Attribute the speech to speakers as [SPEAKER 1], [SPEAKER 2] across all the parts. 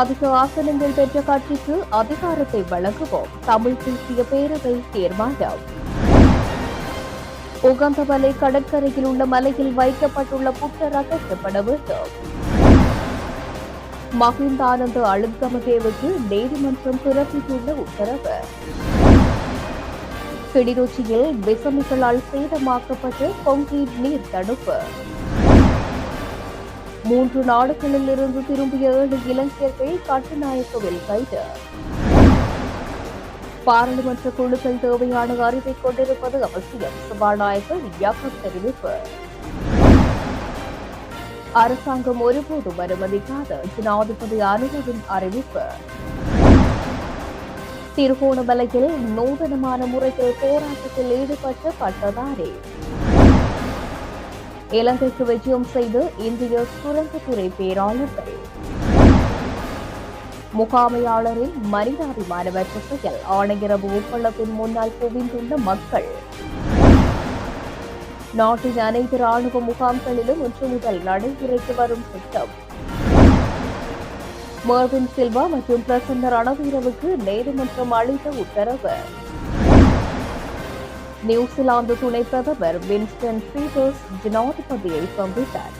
[SPEAKER 1] அதிக ஆசனங்கள் பெற்ற கட்சிக்கு அதிகாரத்தை வழங்குவோம். தமிழ் தேசிய பேரவை தீர்மானம். உகந்தமலை கடற்கரையில் உள்ள மலையில் வைக்கப்பட்டுள்ள புத்தர் அகற்றப்பட வேண்டும். மகிந்தானந்த அழுத்கமதேவுக்கு நீதிமன்றம் பிறப்பித்துள்ள உத்தரவு. கிளிநொச்சியில் விசமிகளால் சேதமாக்கப்பட்டு கொங்கீட் நீர் தடுப்பு. மூன்று நாடுகளில் இருந்து திரும்பிய ஏழு இளைஞர்கள் கட்டுநாயக்கவில் கைது. பாராளுமன்ற குழுக்கள் தேவையான அறிவை கொண்டிருப்பது அவசியம். சபாநாயகர் யாக்கப் தெரிவிப்பு. அரசாங்கம் ஒருபோதும் அனுமதிக்காத ஜனாதிபதி அனுபவின் அறிவிப்பு. திருகோணமலையில் நூதனமான முறையில் போராட்டத்தில் ஈடுபட்ட பட்டதாரி. இலங்கைக்கு விஜயம் செய்து இந்திய சுரங்கத்துறை பேராளர்கள் முகாமையாளரின் மனிதாபிமானமற்ற செயல் ஆணையரவு உப்பளத்தின் முன்னால் குவிந்துள்ள மக்கள். நாட்டின் அனைத்து ராணுவ முகாம்களிலும் இன்று முதல் நடைமுறைக்கு வரும் திட்டம் மர்வின் சில்வா மற்றும் பிரசன்ன ரணவீரவுக்கு நீதிமன்றம் அளித்த உத்தரவு. நியூசிலாந்து துணை பிரதமர் வின்ஸ்டன் பீட்டர்ஸ் ஜனாதிபதியை சந்தித்தார்.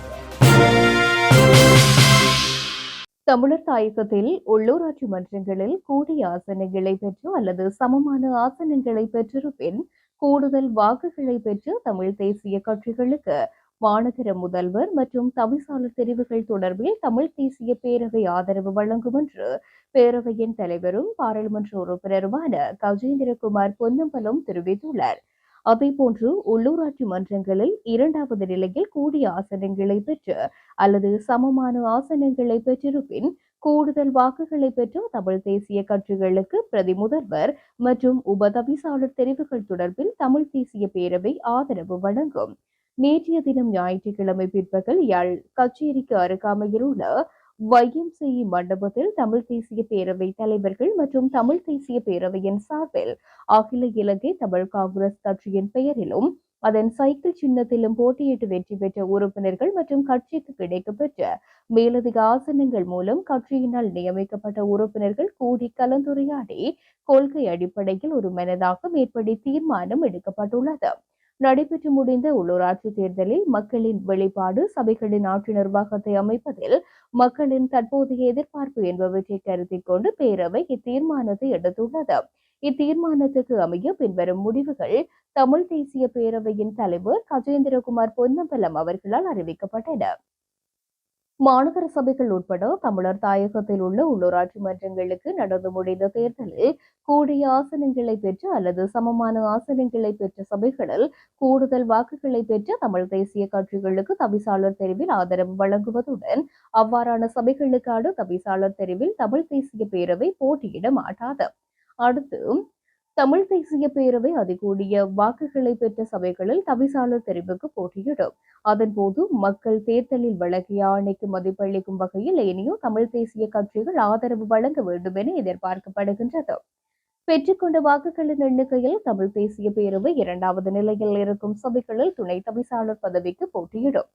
[SPEAKER 1] தமிழர் தாயகத்தில் உள்ளூராட்சி மன்றங்களில் கூடிய ஆசனங்களை பெற்று அல்லது சமமான ஆசனங்களை பெற்றிருப்பின் கூடுதல் வாக்குகளை பெற்று தமிழ் தேசிய கட்சிகளுக்கு மாநகர முதல்வர் மற்றும் தவிசாளர் தெரிவுகள் தொடர்பில் தமிழ் தேசிய பேரவை ஆதரவு வழங்கும் என்று பேரவையின் தலைவரும் பாராளுமன்ற உறுப்பினருமான கஜேந்திரகுமார் பொன்னம்பலம் தெரிவித்துள்ளார். அதேபோன்று உள்ளூராட்சி மன்றங்களில் இரண்டாவது நிலையில் கூடிய ஆசனங்களை பெற்று அல்லது சமமான ஆசனங்களை பெற்றிருப்பின் கூடுதல் வாக்குகளை பெற்ற தமிழ் தேசிய கட்சிகளுக்கு பிரதி முதல்வர் மற்றும் உபதவிசாளர் தெரிவுகள் தொடர்பில் தமிழ் தேசிய பேரவை ஆதரவு வழங்கும். நேற்றைய தினம் ஞாயிற்றுக்கிழமை பிற்பகல் யாழ் கச்சேரிக்கு அருகாமையில் உள்ள வைஎம்சிஇ மண்டபத்தில் தமிழ் தேசிய பேரவை தலைவர்கள் மற்றும் தமிழ் தேசிய பேரவையின் சார்பில் அகில இலங்கை தமிழ் காங்கிரஸ் கட்சியின் பெயரிலும் அதன் சைக்கிள் சின்னத்திலும் போட்டியிட்டு வெற்றி பெற்ற உறுப்பினர்கள் மற்றும் கட்சிக்கு கிடைக்கப்பெற்ற மேலதிக ஆசனங்கள் மூலம் கட்சியினால் நியமிக்கப்பட்ட உறுப்பினர்கள் கூடி கலந்துரையாடி கொள்கை அடிப்படையில் ஒரு மனதாக மேற்படி தீர்மானம் எடுக்கப்பட்டுள்ளது. நடைபெற்று முடிந்த உள்ளூராட்சி தேர்தலில் மக்களின் வெளிப்பாடு சபைகளின் ஆட்சி நிர்வாகத்தை அமைப்பதில் மக்களின் தற்போதைய எதிர்பார்ப்பு என்பவற்றை கருத்தில் கொண்டு பேரவை இத்தீர்மானத்தை எடுத்துள்ளது. இத்தீர்மானத்துக்கு அமைய பின்வரும் முடிவுகள் தமிழ் தேசிய பேரவையின் தலைவர் கஜேந்திரகுமார் பொன்னம்பலம் அவர்களால் அறிவிக்கப்பட்டன. மாநகர சபைகள் உட்பட தமிழர் தாயகத்தில் உள்ள உள்ளூராட்சி மன்றங்களுக்கு நடந்து முடிந்த தேர்தலில் கூடிய ஆசனங்களை பெற்று அல்லது சமமான ஆசனங்களை பெற்ற சபைகளில் கூடுதல் வாக்குகளை பெற்ற தமிழ் தேசிய கட்சிகளுக்கு தவிசாளர் தெரிவில் ஆதரவு வழங்குவதுடன் அவ்வாறான சபைகளுக்கான தவிசாளர் தெரிவில் தமிழ் தேசிய பேரவை போட்டியிட மாட்டாது. அடுத்து தமிழ் தேசிய பேரவை அதிகூடிய வாக்குகளை பெற்ற சபைகளில் தவிசாளர் தெரிவுக்கு போட்டியிடும். அதன்போது மக்கள் தேர்தலில் வழங்கிய ஆணைக்கு மதிப்பளிக்கும் வகையில் இனியும் தமிழ் தேசிய கட்சிகள் ஆதரவு வழங்க வேண்டும் என எதிர்பார்க்கப்படுகின்றது. பெற்றுக்கொண்ட வாக்குகளின் எண்ணிக்கையில் தமிழ் தேசிய பேரவை இரண்டாவது நிலையில் இருக்கும் சபைகளில் துணை தவிசாளர் பதவிக்கு போட்டியிடும்.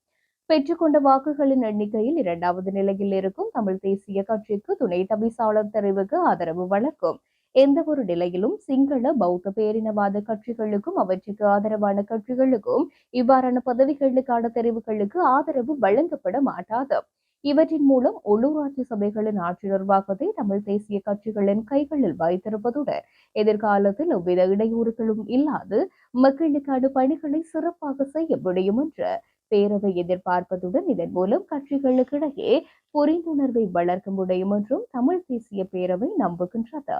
[SPEAKER 1] பெற்றுக்கொண்ட வாக்குகளின் எண்ணிக்கையில் இரண்டாவது நிலையில் இருக்கும் தமிழ் தேசிய கட்சிக்கு துணை தவிசாளர் தெரிவுக்கு ஆதரவு வழங்கும். எந்த ஒரு நிலையிலும் சிங்கள பௌத்த பேரினவாத கட்சிகளுக்கும் அவற்றுக்கு ஆதரவான கட்சிகளுக்கும் இவ்வாறான பதவிகளுக்கான தெரிவுகளுக்கு ஆதரவு வழங்கப்பட மாட்டாது. இவற்றின் மூலம் உள்ளூராட்சி சபைகளின் ஆட்சி நிர்வாகத்தை தமிழ் தேசிய கட்சிகளின் கைகளில் வைத்திருப்பதுடன் எதிர்காலத்தில் எவ்வித இடையூறுகளும் இல்லாது மக்களுக்கான பணிகளை சிறப்பாக செய்ய முடியும் என்று பேரவை எதிர்பார்ப்பதுடன் இதன் மூலம் கட்சிகளுக்கிடையே புரிந்துணர்வை வளர்க்க முடியும் என்றும் தமிழ் தேசிய பேரவை நம்புகின்றது.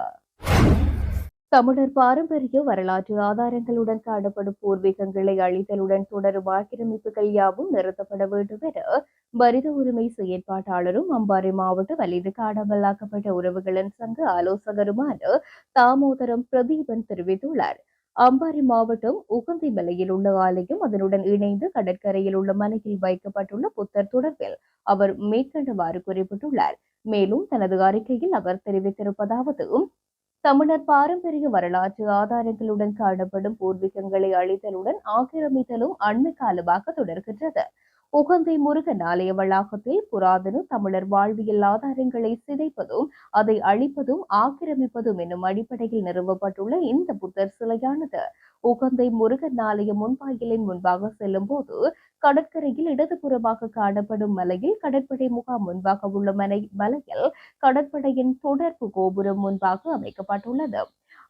[SPEAKER 1] தமிழர் பாரம்பரிய வரலாற்று ஆதாரங்களுடன் காணப்படும் பூர்வீகங்களை அழித்தலுடன் தொடரும் ஆக்கிரமிப்புகள் யாவும் நிறுத்தப்பட வேண்டும் என மனித உரிமை செயற்பாட்டாளரும் அம்பாறை மாவட்ட வலிது காணாமலாக்கப்பட்ட உறவுகளின் சங்க ஆலோசகருமான தாமோதரம் பிரதீபன் தெரிவித்துள்ளார். அம்பாறை மாவட்டம் உகந்தி மலையில் உள்ள ஆலயம். அதனுடன் இணைந்து கடற்கரையில் உள்ள மலையில் வைக்கப்பட்டுள்ள புத்தர் தொடர்பில் அவர் மேற்கண்டவாறு குறிப்பிட்டுள்ளார். மேலும் தனது அறிக்கையில் அவர் தெரிவித்திருப்பதாவது தமிழர் பாரம்பரிய வரலாற்று ஆதாரங்களுடன் காணப்படும் பூர்வீகங்களை அழித்தலுடன் ஆக்கிரமித்தலும் அண்மை காலமாக தொடர்கின்றது. உகந்தை முருகன் ஆலய வளாகத்தில் புராதன தமிழர் வாழ்வியல் ஆதாரங்களை சிதைப்பதும் அதை அழிப்பதும் ஆக்கிரமிப்பதும் என்னும் அடிப்படையில் நிறுவப்பட்டுள்ள இந்த புத்தர் சிலையானது. உகந்தை முருகன் ஆலய முன்பாயிலின் முன்பாக செல்லும் போது கடற்கரையில் இடதுபுறமாக காணப்படும் மலையில் கடற்படை முகாம் முன்பாக உள்ள மலை மலையில் கடற்படையின் தொடர்பு கோபுரம் முன்பாக அமைக்கப்பட்டுள்ளது.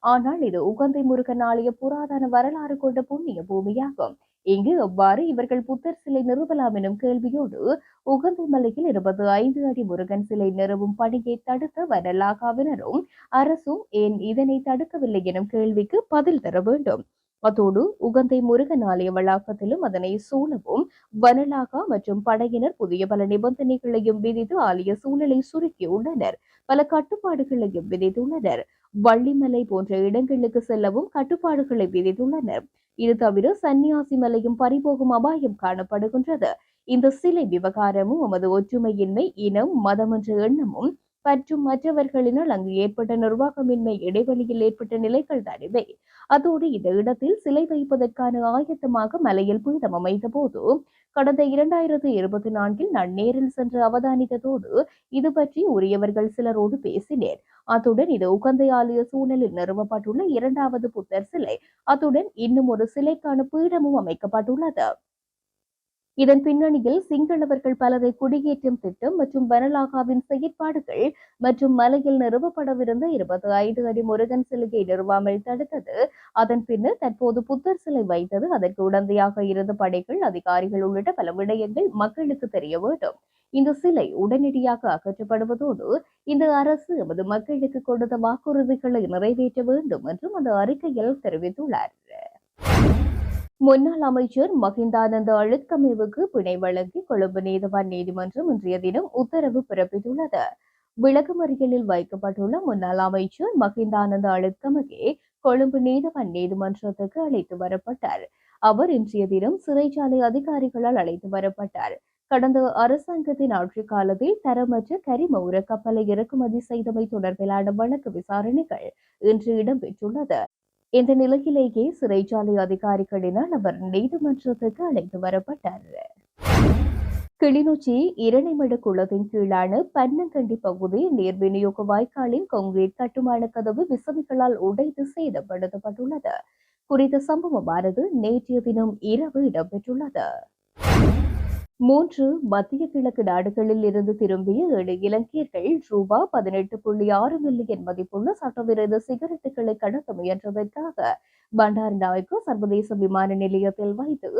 [SPEAKER 1] ஆனால் இது உகந்தை முருகன் ஆலய புராதன வரலாறு கொண்ட புண்ணிய பூமியாகும். இங்கு எவ்வாறு இவர்கள் புத்தர் சிலை நிறுவலாம் எனும் கேள்வியோடு உகந்த மலையில் இருபது ஐந்து அடி முருகன் சிலை நிறுவும் பணியை தடுத்த வனலாகாவினரும் அரசும் ஏன் இதனை தடுக்கவில்லை எனும் கேள்விக்கு பதில் தர வேண்டும். அதோடு உகந்தை முருகன் ஆலய வளாகத்திலும் அதனை சூழவும் வனலாகா மற்றும் படையினர் புதிய பல நிபந்தனைகளையும் விதித்து ஆலய சூழலை சுருக்கியுள்ளனர் பல கட்டுப்பாடுகளையும் விதித்துள்ளனர் வள்ளிமலை போன்ற இடங்களுக்கு செல்லவும் கட்டுப்பாடுகளை விதித்துள்ளனர். இது தவிர சன்னியாசி மலையும் பறிபோகும் அபாயம் காணப்படுகின்றது. இந்த சிலை விவகாரமும் நமது ஒற்றுமையின்மை இனம் மதம் என்ற எண்ணமும் மற்றும் மற்றவர்களினால் அங்கு ஏற்பட்ட நிர்வாகமின்மை இடைவெளியில் ஏற்பட்ட நிலைகள் தான் இவை. அதோடு இந்த இடத்தில் சிலை வைப்பதற்கான ஆயத்தமாக மலையில் பீடம் அமைந்த போது கடந்த இரண்டாயிரத்து இருபத்தி நான்கில் நான் நேரில் சென்று அவதானித்ததோடு இது பற்றி உரியவர்கள் சிலரோடு பேசினேன். அத்துடன் இது உகந்தை சூழலில் நிறுவப்பட்டுள்ள இரண்டாவது புத்தர் சிலை. அத்துடன் இன்னும் ஒரு சிலைக்கான பீடமும் அமைக்கப்பட்டுள்ளது. இதன் பின்னணியில் சிங்களவர்கள் பலரை குடியேற்றும் திட்டம் மற்றும் வனலாகாவின் செயற்பாடுகள் மற்றும் மலையில் நிறுவப்படவிருந்த இருபத்தி ஐந்து அடி முருகன் சிலையை நிறுவாமல் தடுத்தது. அதன் பின்னர் தற்போது புத்தர் சிலை வைத்தது. அதற்கு உடந்தையாக இருந்த படைகள் அதிகாரிகள் உள்ளிட்ட பல விடயங்கள் மக்களுக்கு தெரிய வேண்டும். இந்த சிலை உடனடியாக அகற்றப்படுவதோடு இந்த அரசு எமது மக்களுக்கு கொடுத்த வாக்குறுதிகளை நிறைவேற்ற வேண்டும் என்றும் அந்த அறிக்கையில் தெரிவித்துள்ளார். முன்னாள் அமைச்சர் மகிந்தானந்த அழுத்கமேவுக்கு பிணை வழங்கி கொழும்பு நீதவான் நீதிமன்றம் இன்றைய தினம் உத்தரவு பிறப்பித்துள்ளது. விளக்கமறியலில் வைக்கப்பட்டுள்ள முன்னாள் அமைச்சர் மகிந்தானந்த அழுத்கமகே கொழும்பு நீதவான் நீதிமன்றத்துக்கு அழைத்து வரப்பட்டார். அவர் இன்றைய தினம் சிறைச்சாலை அதிகாரிகளால் அழைத்து வரப்பட்டார். கடந்த அரசாங்கத்தின் ஆட்சி காலத்தில் தரமற்ற கரிம உர கப்பலை இறக்குமதி செய்தமை தொடர்பிலான வழக்கு விசாரணைகள் இன்று இடம்பெற்றுள்ளது. இந்த நிலையிலேயே சிறைச்சாலை அதிகாரிகளினால் அவர் நீதிமன்றத்துக்கு அழைத்து வரப்பட்டார். கிளிநொச்சி இரணைமடு குளத்தின் கீழான பன்னங்கண்டி பகுதி நீர் விநியோக வாய்க்காலின் கொங்கிரீட் கட்டுமான கதவு விசமிகளால் உடைத்து சேதப்படுத்தப்பட்டுள்ளது. குறித்த சம்பவமானது நேற்றைய தினம் இரவு இடம்பெற்றுள்ளது. மூன்று மத்திய கிழக்கு நாடுகளில் இருந்து திரும்பிய ஏழு இலங்கையர்கள் ரூபா பதினெட்டு புள்ளி ஆறு மில்லியன் மதிப்புள்ள சட்டவிரோத சிகரெட்டுகளை கடத்த முயன்றதற்காக பண்டார் நாயக்கு சர்வதேச விமான நிலையத்தில் வைத்து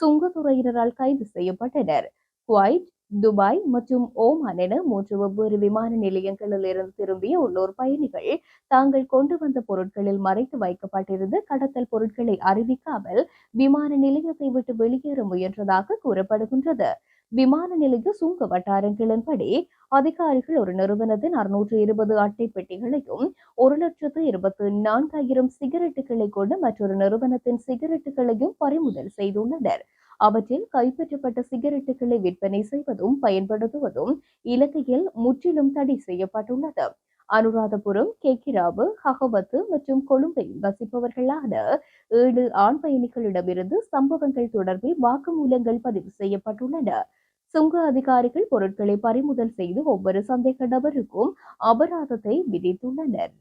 [SPEAKER 1] சுங்கத்துறையினரால் கைது செய்யப்பட்டனர். குவைட் துபாய் மற்றும் ஓமான் என மூன்று வெவ்வேறு விமான நிலையங்களில் இருந்து திரும்பிய உள்ளூர் பயணிகள் தாங்கள் கொண்டு வந்த பொருட்களில் மறைத்து வைக்கப்பட்டிருந்த கடத்தல் பொருட்களை அறிவிக்காமல் விமான நிலையத்தை விட்டு வெளியேற முயன்றதாக கூறப்படுகின்றது. விமான நிலைய சுங்க வட்டாரங்களின்படி அதிகாரிகள் ஒரு நிறுவனத்தின் அறுநூற்று இருபது அட்டை பெட்டிகளையும் ஒரு லட்சத்து இருபத்து நான்காயிரம் சிகரெட்டுகளை கொண்டு மற்றொரு நிறுவனத்தின் சிகரெட்டுகளையும் பறிமுதல் செய்துள்ளனர். அவற்றில் கைப்பற்றப்பட்ட சிகரெட்டுகளை விற்பனை செய்வதும் பயன்படுத்துவதும் இலங்கையில் முற்றிலும் தடை செய்யப்பட்டுள்ளது. அனுராதபுரம் கேக்கிராவு ஹகவத்து மற்றும் கொழும்பில் வசிப்பவர்களான ஏழு ஆண் பயணிகளிடமிருந்து சம்பவங்கள் தொடர்பில் வாக்குமூலங்கள் பதிவு செய்யப்பட்டுள்ளன. சுங்க அதிகாரிகள் பொருட்களை பறிமுதல் செய்து ஒவ்வொரு சந்தேக நபருக்கும் அபராதத்தை விதித்துள்ளனர்.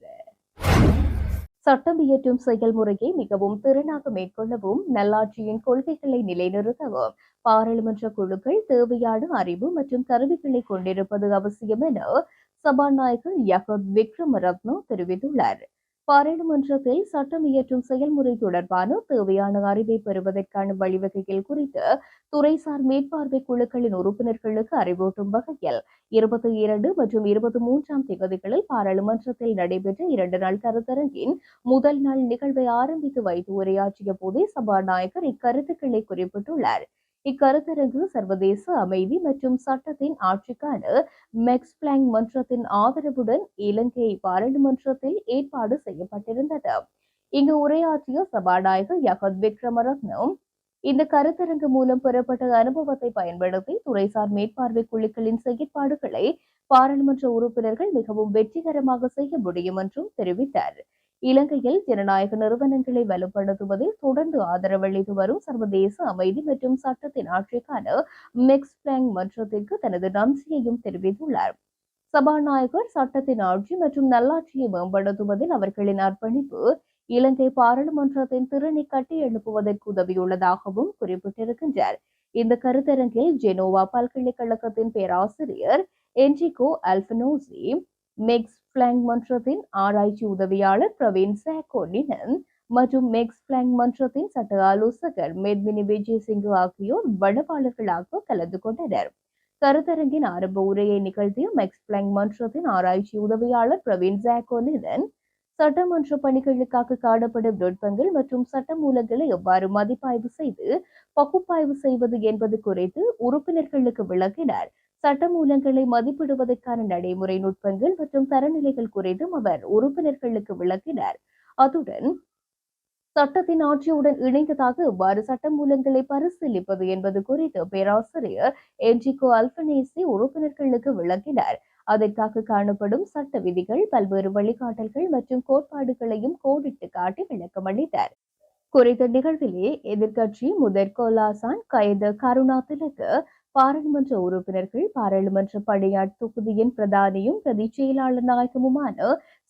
[SPEAKER 1] சட்டம் இயற்றும் செயல்முறையை மிகவும் திறனாக மேற்கொள்ளவும் நல்லாட்சியின் கொள்கைகளை நிலைநிறுத்தவும் பாராளுமன்ற குழுக்கள் தேவையான அறிவு மற்றும் கருவிகளை கொண்டிருப்பது அவசியம் என சபாநாயகர் யகத் விக்ரமரத்னோ தெரிவித்துள்ளார். பாராளுமன்றத்தில் சட்டம் இயற்றும் செயல்முறை தொடர்பான தேவையான அறிவை பெறுவதற்கான வழிவகைகள் குறித்து துறைசார் மேற்பார்வை குழுக்களின் உறுப்பினர்களுக்கு அறிவூட்டும் வகையில் இருபத்தி இரண்டு மற்றும் இருபத்தி மூன்றாம் தேதிகளில் பாராளுமன்றத்தில் நடைபெற்ற இரண்டு நாள் கருத்தரங்கின் முதல் நாள் நிகழ்வை ஆரம்பித்து வைத்து உரையாற்றிய போதே சபாநாயகர் இக்கருத்துக்களை குறிப்பிட்டுள்ளார். இக்கருத்தரங்கு சர்வதேச அமைதி மற்றும் சட்டத்தின் ஆட்சிக்கான மெக்ஸ் பிளாங் மன்றத்தின் ஆதரவுடன் இலங்கை பாராளுமன்றத்தில் ஏற்பாடு செய்யப்பட்டிருந்தது. இங்கு உரையாற்றிய சபாநாயகர் யகத் விக்ரமரத்னம் இந்த கருத்தரங்கு மூலம் பெறப்பட்ட அனுபவத்தை பயன்படுத்தி துறைசார் மேற்பார்வை குழுக்களின் செயற்பாடுகளை பாராளுமன்ற உறுப்பினர்கள் மிகவும் வெற்றிகரமாக செய்ய முடியும் என்றும் தெரிவித்தார். இலங்கையில் ஜனநாயக நிறுவனங்களை வலுப்படுத்துவதில் தொடர்ந்து ஆதரவளித்து வரும் சர்வதேச அமைதி மற்றும் சட்டத்தின் ஆட்சிக்கான மெக்ஸ் பிளாங் மன்றத்திற்கு தனது நன்றியையும் தெரிவித்துள்ளார். சபாநாயகர் சட்டத்தின் ஆட்சி மற்றும் நல்லாட்சியை மேம்படுத்துவதில் அவர்களின் அர்ப்பணிப்பு இலங்கை பாராளுமன்றத்தின் திறனை கட்டி எழுப்புவதற்கு உதவியுள்ளதாகவும் குறிப்பிட்டிருக்கின்றார். இந்த கருத்தரங்கில் ஜெனோவா பல்கலைக்கழகத்தின் பேராசிரியர் என்ஜிகோ அல்பனோசி மெக்ஸ் பிளாங் மன்றத்தின் ஆராய்ச்சி உதவியாளர் பிரவீன் சேகோனினன் மற்றும் மெக்ஸ் பிளாங் மன்றத்தின் சட்ட ஆலோசகர் மேத்மினி விஜய் சிங் ஆகியோர் வடவாளர்களாக கலந்து கொண்டனர் கருத்தரங்கின் ஆரம்ப உரையை நிகழ்த்திய மெக்ஸ் பிளாங் மன்றத்தின் ஆராய்ச்சி உதவியாளர் பிரவீன் ஜாகோனிதன் சட்டமன்ற பணிகளுக்காக காணப்படும் நுட்பங்கள் மற்றும் சட்ட மூலங்களை எவ்வாறு மதிப்பாய்வு செய்து பகுப்பாய்வு செய்வது என்பது குறித்து உறுப்பினர்களுக்கு விளக்கினார். சட்டமூலங்களை மதிப்பிடுவதற்கான நடைமுறை நுட்பங்கள் மற்றும் தரநிலைகள் குறித்தும் அவர் உறுப்பினர்களுக்கு விளக்கினார். அத்துடன் சட்டத்தின் ஆட்சியுடன் இணைந்ததாக எவ்வாறு சட்ட மூலங்களை பரிசீலிப்பது என்பது குறித்து பேராசிரியர் என்ஜிகோ அல்பனேசி உறுப்பினர்களுக்கு விளக்கினார். அதற்காக காணப்படும் சட்ட விதிகள் பல்வேறு வழிகாட்டல்கள் மற்றும் கோட்பாடுகளையும் கோடிட்டு காட்டி விளக்கமளித்தார் குறித்த நிகழ்விலே எதிர்க்கட்சி முதற் கோலாசான் கைது கருணா திலக்கு பாராளுமன்ற உறுப்பினர்கள் பாராளுமன்ற பணியாட் தொகுதியின் பிரதானியும் பிரதி செயலாளர் நாயகமுமான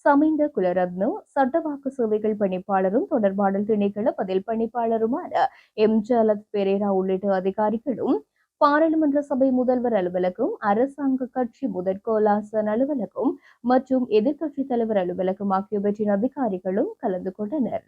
[SPEAKER 1] சமிந்த குலரத்னு சட்டவாக்கு சேவைகள் பணிப்பாளரும் தொடர்பாடல் திணைக்கள பதில் பணிப்பாளருமான எம். ஜலத் பெரேரா உள்ளிட்ட அதிகாரிகளும் பாராளுமன்ற சபை முதல்வர் அலுவலகம் அரசாங்க கட்சி முதற்கோலாசன் அலுவலகம் மற்றும் எதிர்க்கட்சி தலைவர் அலுவலகம் ஆகியவற்றின் அதிகாரிகளும் கலந்து கொண்டனர்.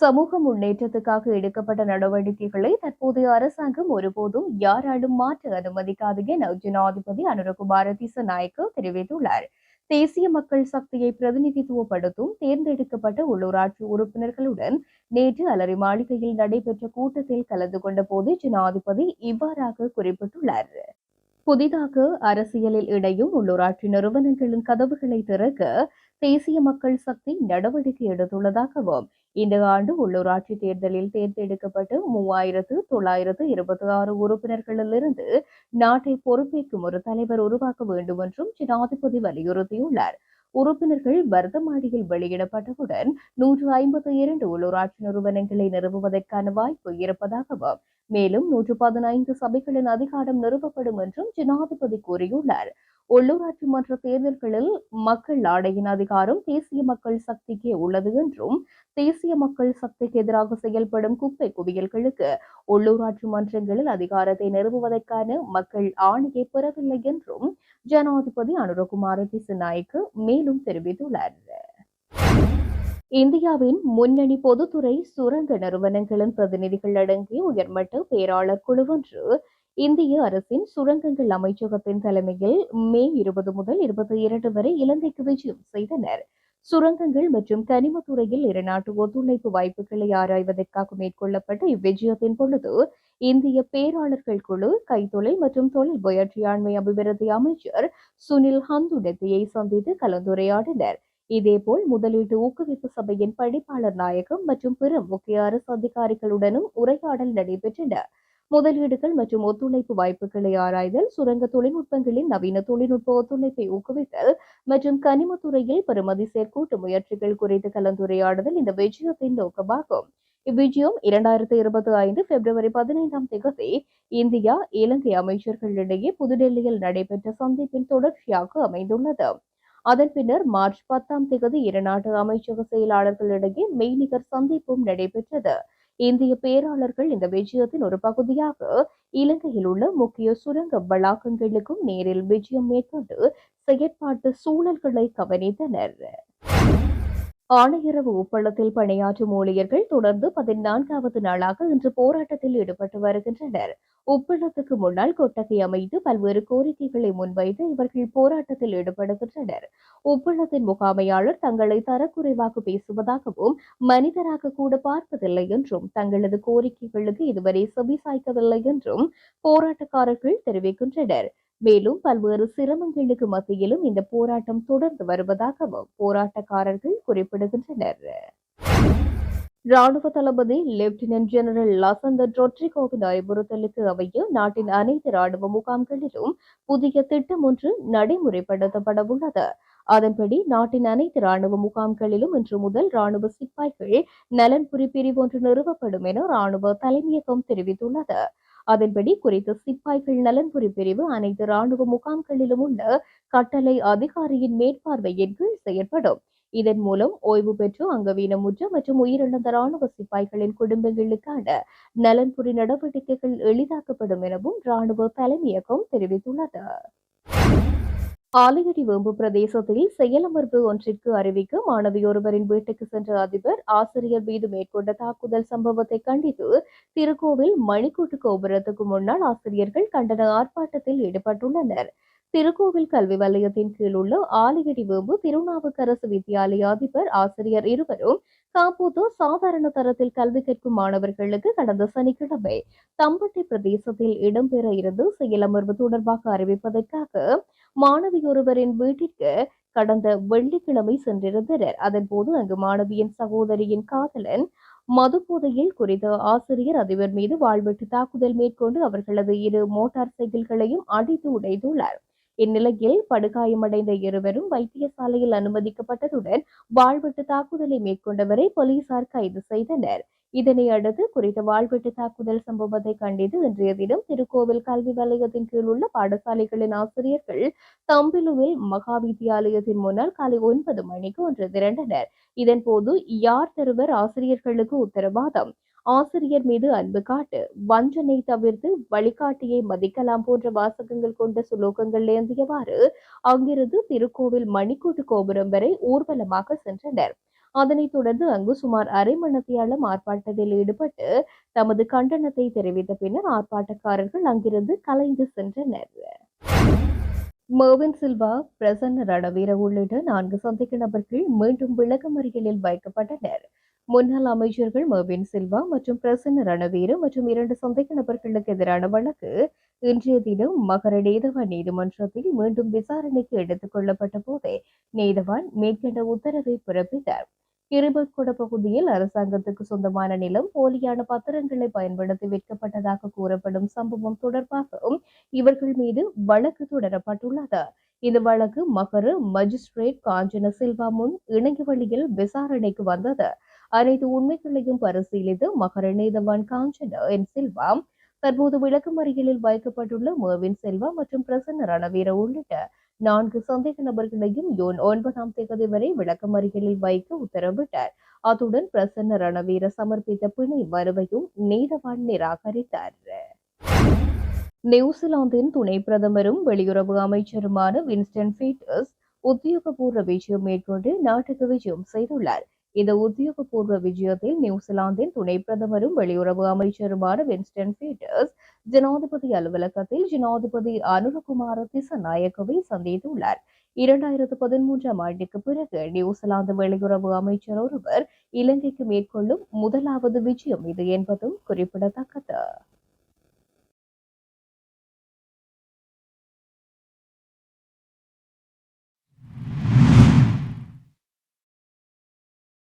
[SPEAKER 1] சமூக முன்னேற்றத்துக்காக எடுக்கப்பட்ட நடவடிக்கைகளை தற்போதைய அரசாங்கம் ஒருபோதும் யாராலும் மாற்ற அனுமதிக்காது என ஜனாதிபதி அனுரகுமார திசநாயக்க தெரிவித்துள்ளார். தேசிய மக்கள் சக்தியை பிரதிநிதித்துவப்படுத்தும் தேர்ந்தெடுக்கப்பட்ட உள்ளூராட்சி உறுப்பினர்களுடன் நேற்று அலரி மாளிகையில் நடைபெற்ற கூட்டத்தில் கலந்து கொண்ட போது ஜனாதிபதி இவ்வாறாக குறிப்பிட்டுள்ளார். புதிதாக அரசியலில் இடையும் உள்ளூராட்சி நிறுவனங்களின் கதவுகளை திறக்க தேசிய மக்கள் சக்தி நடவடிக்கை எடுத்துள்ளதாகவும் இந்த ஆண்டு உள்ளூராட்சி தேர்தலில் தேர்ந்தெடுக்கப்பட்டு மூவாயிரத்து தொள்ளாயிரத்து இருபத்தி ஆறு உறுப்பினர்களிலிருந்து நாட்டை பொறுப்பேற்கும் ஒரு தலைவர் உருவாக்க வேண்டும் என்றும் ஜனாதிபதி வலியுறுத்தியுள்ளார். உறுப்பினர்கள் வர்த்தமாடியில் வெளியிடப்பட்டவுடன் நூற்று ஐம்பத்தி இரண்டு உள்ளூராட்சி நிறுவனங்களை நிறுவுவதற்கான வாய்ப்பு இருப்பதாகவும் மேலும் நூற்று பதினைந்து சபைகளின் அதிகாரம் நிறுவப்படும் என்றும் ஜனாதிபதி கூறியுள்ளார். உள்ளூராட்சி மன்ற தேர்தல்களில் மக்கள் ஆடையின் அதிகாரம் தேசிய மக்கள் சக்திக்கே உள்ளது என்றும் தேசிய மக்கள் சக்திக்கு எதிராக செயல்படும் குப்பை குவியல்களுக்கு உள்ளூராட்சி மன்றங்களில் அதிகாரத்தை நிறுவுவதற்கான மக்கள் ஆணையை பெறவில்லை என்றும் ஜனாதிபதி அனுரகுமார திசுநாய்க்கு மேலும் தெரிவித்துள்ளார். இந்தியாவின் முன்னணி பொதுத்துறை சுரங்க நிறுவனங்களின் பிரதிநிதிகள் அடங்கிய உயர்மட்ட பேராளர் குழு ஒன்று இந்திய அரசின் சுரங்கங்கள் அமைச்சகத்தின் தலைமையில் மே இருபது முதல் இருபத்தி இரண்டு வரை இலங்கைக்கு விஜயம் செய்தனர். சுரங்கங்கள் மற்றும் கனிம துறையில் இருநாட்டு ஒத்துழைப்பு வாய்ப்புகளை ஆராய்வதற்காக மேற்கொள்ளப்பட்ட இவ்விஜயத்தின் பொழுது இந்திய பேராளர்கள் குழு கைத்தொழில் மற்றும் தொழில் முயற்சியாண்மை அபிவிருத்தி அமைச்சர் சுனில் ஹந்துடத்தியை சந்தித்து கலந்துரையாடினர். இதேபோல் முதலீட்டு ஊக்குவிப்பு சபையின் படிப்பாளர் நாயகம் மற்றும் பிற முக்கிய அரசு அதிகாரிகளுடனும் உரையாடல் நடைபெற்றன. முதலீடுகள் மற்றும் ஒத்துழைப்பு வாய்ப்புகளை ஆராய்தல் சுரங்க தொழில்நுட்பங்களின் நவீன தொழில்நுட்ப ஒத்துழைப்பை ஊக்குவித்தல் மற்றும் கனிம துறையில் பெறுமதி சேர்க்கூட்டு முயற்சிகள் குறித்து கலந்துரையாடுதல் இந்த விஜயத்தின் நோக்கமாகும். இவ்விஜயம் இரண்டாயிரத்தி இருபத்தி ஐந்து பிப்ரவரி பதினைந்தாம் தேதி இந்தியா இலங்கை அமைச்சர்களிடையே புதுடெல்லியில் நடைபெற்ற சந்திப்பின் தொடர்ச்சியாக அமைந்துள்ளது. அதன் பின்னர் மார்ச் பத்தாம் தேதி இருநாட்டு அமைச்சக செயலாளர்களிடையே மெய்நிகர் சந்திப்பும் நடைபெற்றது. இந்திய பேராளர்கள் இந்த விஜயத்தின் ஒரு பகுதியாக இலங்கையில் உள்ள முக்கிய சுரங்க வளாகங்களுக்கும் நேரில் விஜயம் மேற்கொண்டு செயற்பாட்டு சூழல்களை கவனித்தனர். ஆணையரவு உப்பளத்தில் பணியாற்றும் ஊழியர்கள் தொடர்ந்து பதினான்காவது நாளாக இன்று போராட்டத்தில் ஈடுபட்டு வருகின்றனர். உப்பளத்துக்கு முன்னால் கொட்டகை அமைத்து பல்வேறு கோரிக்கைகளை முன்வைத்து இவர்கள் போராட்டத்தில் ஈடுபடுகின்றனர். உப்பளத்தின் முகாமையாளர் தங்களை தரக்குறைவாக பேசுவதாகவும் மனிதராக கூட பார்ப்பதில்லை என்றும் தங்களது கோரிக்கைகளுக்கு இதுவரை செவிசாய்க்கவில்லை என்றும் போராட்டக்காரர்கள் தெரிவிக்கின்றனர். மேலும் பல்வேறு சிரமங்களுக்கு மத்தியிலும் இந்த போராட்டம் தொடர்ந்து வருவதாகவும் போராட்டக்காரர்கள் குறிப்பிடுகின்றனர். ராணுவ தளபதி லெப்டினன்ட் ஜெனரல் லசந்த ரொட்ரிகோவின் அறிவுறுத்தலுக்கு அமைய நாட்டின் அனைத்து ராணுவ முகாம்களிலும் புதிய திட்டம் ஒன்று நடைமுறைப்படுத்தப்பட உள்ளது அதன்படி நாட்டின் அனைத்து ராணுவ முகாம்களிலும் இன்று முதல் ராணுவ சிப்பாய்கள் நலன்புரி பிரிவு ஒன்று நிறுவப்படும் என ராணுவ தலைமையகம் தெரிவித்துள்ளது. அதன்படி குறித்த சிப்பாய்கள் நலன்புரி பிரிவு அனைத்து ராணுவ முகாம்களிலும் உள்ள கட்டளை அதிகாரியின் மேற்பார்வையின் கீழ் செயற்படும். இதன் மூலம் ஓய்வு பெற்று அங்கவீனமுற்ற மற்றும் உயிரிழந்த ராணுவ சிப்பாய்களின் குடும்பங்களுக்கான நலன்புரி நடவடிக்கைகள் எளிதாக்கப்படும் எனவும் ராணுவ தலைமையகம் தெரிவித்துள்ளது. ஆலையடி வேம்பு பிரதேசத்தில் செயலமர்வு ஒன்றிற்கு அறிவிக்க மாணவியொருவரின் வீட்டுக்கு சென்ற அதிபர் ஆசிரியர் மீது மேற்கொண்ட தாக்குதல் சம்பவத்தை கண்டித்து திருக்கோவில் மணிக்கூட்டு கோபுரத்துக்கு முன்னால் ஆசிரியர்கள் கண்டன ஆர்ப்பாட்டத்தில் ஈடுபட்டுள்ளனர். திருக்கோவில் கல்வி வலயத்தின் கீழ் உள்ள ஆலையடி வேம்பு திருநாவுக்கரசு வித்தியாலய அதிபர் ஆசிரியர் இருவரும் காப்பூத்தூர் சாதாரண தரத்தில் கல்வி கற்கும் மாணவர்களுக்கு கடந்த சனிக்கிழமை தம்பட்டி பிரதேசத்தில் இடம்பெற இருந்து செயலமர்வு தொடர்பாக அறிவிப்பதற்காக மாணவியொருவரின் வீட்டிற்கு கடந்த வெள்ளிக்கிழமை சென்றிருந்தனர். அதன்போது அங்கு மாணவியின் சகோதரியின் காதலன் மதுபோதையில் குறித்த ஆசிரியர் அதிபர் மீது வாழ்வெட்டு தாக்குதல் மேற்கொண்டு அவர்களது இரு மோட்டார் சைக்கிள்களையும் அடித்து உடைத்துள்ளார். இந்நிலையில் படுகாயமடைந்த இருவரும் வைத்தியசாலையில் அனுமதிக்கப்பட்டதுடன் வாழ்வெட்டு தாக்குதலை மேற்கொண்டவரை போலீசார் கைது செய்தனர். இதனை அடுத்து குறித்த வாழ்வெட்டு தாக்குதல் சம்பவத்தை கண்டித்து இன்றைய தினம் திருக்கோவில் கல்வி வலயத்தின் கீழ் உள்ள பாடசாலைகளின் ஆசிரியர்கள் தம்பிலுவில் மகா வித்தியாலயத்தின் முன்னால் காலை ஒன்பது மணிக்கு ஒன்று திரண்டனர். இதன்போது யார் தருவர் ஆசிரியர்களுக்கு உத்தரவாதம்? ஆசிரியர் மீது அன்பு காட்டு. வஞ்சனை தவிர்த்து வழிகாட்டியை மதிக்கலாம் போன்ற வாசகங்கள் கொண்ட சுலோகங்கள் ஏந்தியவாறு அங்கிருந்து திருக்கோவில் மணிக்கூட்டு கோபுரம் வரை ஊர்வலமாக சென்றனர். அதனைத் தொடர்ந்து அங்கு சுமார் அரை மணத்தியாலம் ஆர்ப்பாட்டத்தில் ஈடுபட்டு தமது கண்டனத்தை தெரிவித்த பின்னர் ஆர்ப்பாட்டக்காரர்கள் அங்கிருந்து கலைந்து சென்றனர். மர்வின் சில்வா பிரசன்ன ரணவீர உள்ளிட்ட நான்கு சந்தேக நபர்கள் மீண்டும் விளக்கமறியலில் வைக்கப்பட்டனர். முன்னாள் அமைச்சர்கள் மர்வின் சில்வா மற்றும் பிரசன்ன ரணவீர மற்றும் இரண்டு சந்தேக நபர்களுக்கு எதிரான வழக்கு இன்றைய தினம் மகர நீதவான் நீதிமன்றத்தில் மீண்டும் விசாரணைக்கு எடுத்துக் கொள்ளப்பட்ட போதே நீதவான் மேற்கண்ட உத்தரவை பிறப்பித்தார். இருபக்குட பகுதியில் அரசாங்கத்துக்கு சொந்தமான நிலம் போலியான பத்திரங்களை பயன்படுத்தி விற்கப்பட்டதாக கூறப்படும் சம்பவம் தொடர்பாக இவர்கள் மீது வழக்கு தொடரப்பட்டுள்ளது. இந்த வழக்கு மகர மஜிஸ்ட்ரேட் காஞ்சன சில்வா முன் இணைய வழியில் விசாரணைக்கு வந்தது. அனைத்து உண்மைகளையும் பரிசீலித்து மகர நீதவான் காஞ்சன என் சில்வா தற்போது விளக்கமறியலில் வைக்கப்பட்டுள்ள மேவின் செல்வா மற்றும் பிரசன்ன ரணவீர உள்ளிட்ட நான்கு சந்தேக நபர்களையும் ஜூன் ஒன்பதாம் தேதி வரை விளக்கமறியலில் வைக்க உத்தரவிட்டார். அத்துடன் பிரசன்ன ரணவீர சமர்ப்பித்த பிணை வருவையும் நீதவான் நிராகரித்தார். நியூசிலாந்தின் துணை பிரதமரும் வெளியுறவு அமைச்சருமான வின்ஸ்டன் பீட்டர்ஸ் உத்தியோகபூர்வ விஜயம் மேற்கொண்டு நாட்டுக்கு விஜயம் செய்துள்ளார். இந்த உத்தியோகபூர்வ விஜயத்தில் நியூசிலாந்தின் துணை பிரதமரும் வெளியுறவு அமைச்சருமான வின்ஸ்டன் பீட்டர்ஸ் ஜனாதிபதி அலுவலகத்தில் ஜனாதிபதி அனுரகுமார திசநாயக்கவை சந்தித்துள்ளார். இரண்டாயிரத்து பதிமூன்றாம் ஆண்டுக்கு பிறகு நியூசிலாந்து வெளியுறவு அமைச்சர் ஒருவர் இலங்கைக்கு மேற்கொள்ளும் முதலாவது விஜயம் இது என்பதும் குறிப்பிடத்தக்கது.